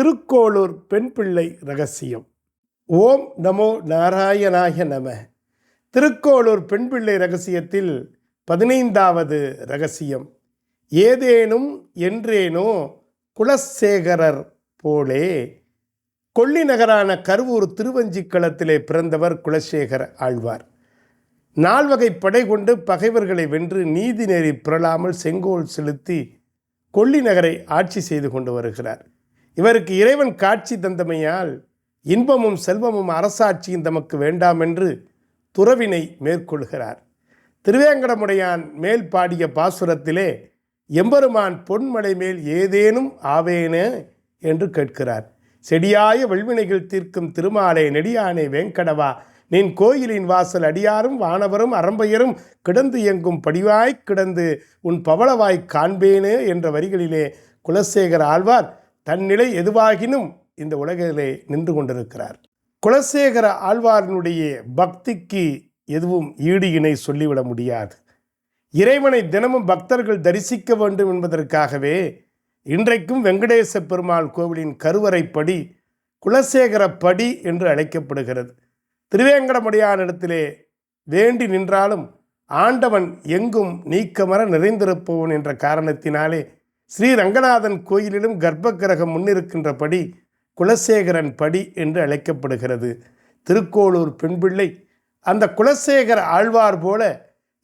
திருக்கோளூர் பெண் பிள்ளை ரகசியம். ஓம் நமோ நாராயணாய நம. திருக்கோளூர் பெண் பிள்ளை ரகசியத்தில் பதினைந்தாவது ரகசியம். ஏதேனும் என்றேனோ குலசேகரர் போலே. கொள்ளி நகரான கருவூர் திருவஞ்சிக்களத்திலே பிறந்தவர் குலசேகர ஆழ்வார். நால்வகை படை கொண்டு பகைவர்களை வென்று நீதி நெறி புரளாமல் செங்கோல் செலுத்தி கொள்ளி நகரை ஆட்சி செய்து கொண்டு வருகிறார். இவருக்கு இறைவன் காட்சி தந்தமையால் இன்பமும் செல்வமும் அரசாட்சியும் தமக்கு வேண்டாம் என்று துறவினை மேற்கொள்கிறார். திருவேங்கடமுடையான் மேல் பாடிய பாசுரத்திலே எம்பெருமான் பொன்மலை மேல் ஏதேனும் ஆவேனே? என்று கேட்கிறார். செடியாய வல்வினைகள் தீர்க்கும் திருமாலே நெடியானே வேங்கடவா நின் கோயிலின் வாசல் அடியாரும் வானவரும் அரம்பையரும் கிடந்து எங்கும் படிவாய்க் கிடந்து உன் பவளவாய் காண்பேனே? என்ற வரிகளிலே குலசேகர் ஆழ்வார் தன்னிலை எதுவாகினும் இந்த உலகிலே நின்று கொண்டிருக்கிறார். குலசேகர ஆழ்வாரினுடைய பக்திக்கு எதுவும் ஈடு இணை சொல்லிவிட முடியாது. இறைவனை தினமும் பக்தர்கள் தரிசிக்க வேண்டும் என்பதற்காகவே இன்றைக்கும் வெங்கடேச பெருமாள் கோவிலின் கருவறைப்படி குலசேகர படி என்று அழைக்கப்படுகிறது. திருவேங்கடமுடியானிடத்திலே வேண்டி நின்றாலும் ஆண்டவன் எங்கும் நீக்கமர நிறைந்திருப்பவன் என்ற காரணத்தினாலே ஸ்ரீ ரங்கநாதன் கோயிலிலும் கர்ப்பகிரகம் முன்னிருக்கின்றபடி குலசேகரன் படி என்று அழைக்கப்படுகிறது. திருக்கோளூர் பெண்பிள்ளை அந்த குலசேகர ஆழ்வார் போல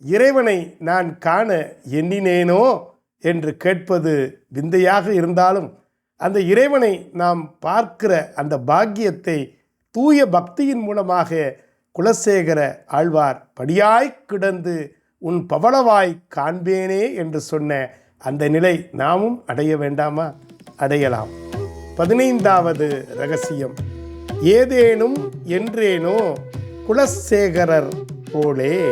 இறைவனை நான் காண எண்ணினேனோ என்று கேட்பது விந்தையாக இருந்தாலும் அந்த இறைவனை நாம் பார்க்கிற அந்த பாக்கியத்தை தூய பக்தியின் மூலமாக குலசேகர ஆழ்வார் படியாய் கிடந்து உன் பவளவாய் காண்பேனே என்று சொன்ன அந்த நிலை நாமும் அடைய வேண்டாமா? அடையலாம். பதினைந்தாவது ரகசியம். ஏதேனும் என்றேனோ குலசேகரர் போலே.